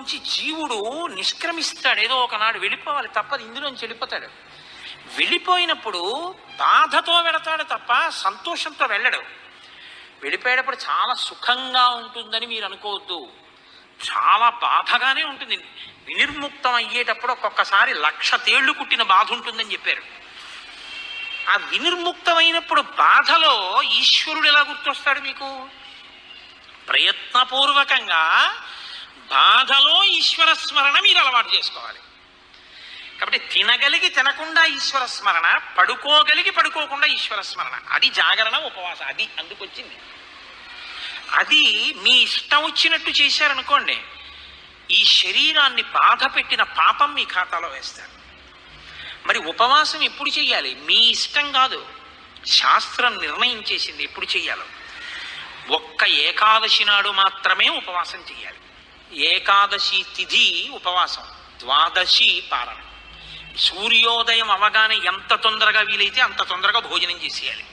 ఇందులోంచి జీవుడు నిష్క్రమిస్తాడు. ఏదో ఒకనాడు వెళ్ళిపోవాలి తప్పదు ఇందులోంచి వెళ్ళిపోతాడు. వెళ్ళిపోయినప్పుడు బాధతో వెళతాడు తప్ప సంతోషంతో వెళ్ళడు. వెళ్ళిపోయేటప్పుడు చాలా సుఖంగా ఉంటుందని మీరు అనుకోవద్దు. చాలా బాధగానే ఉంటుంది. వినిర్ముక్తం అయ్యేటప్పుడు ఒక్కొక్కసారి లక్ష తేళ్ళు కుట్టిన బాధ ఉంటుందని చెప్పారు. ఆ వినిర్ముక్తమైనప్పుడు బాధలో ఈశ్వరుడు ఎలా గుర్తొస్తాడు మీకు? ప్రయత్నపూర్వకంగా బాధలో ఈశ్వర స్మరణ మీరు అలవాటు చేసుకోవాలి. కాబట్టి తినగలిగి తినకుండా ఈశ్వర స్మరణ పడుకోగలిగి పడుకోకుండా ఈశ్వర స్మరణ. అది జాగరణ ఉపవాసం అది అందుకొచ్చింది. అది మీ ఇష్టం వచ్చినట్టు చేశారనుకోండి ఈ శరీరాన్ని బాధ పెట్టిన పాపం మీ ఖాతాలో వేస్తారు. మరి ఉపవాసం ఎప్పుడు చెయ్యాలి? మీ ఇష్టం కాదు. శాస్త్రం నిర్ణయం చేసింది ఎప్పుడు చెయ్యాలో. ఒక్క ఏకాదశి నాడు మాత్రమే ఉపవాసం చెయ్యాలి. ఏకాదశి తిథి ఉపవాసం ద్వాదశి పారణ సూర్యోదయం అవగానే ఎంత తొందరగా వీలైతే అంత తొందరగా భోజనం చేసేయాలి.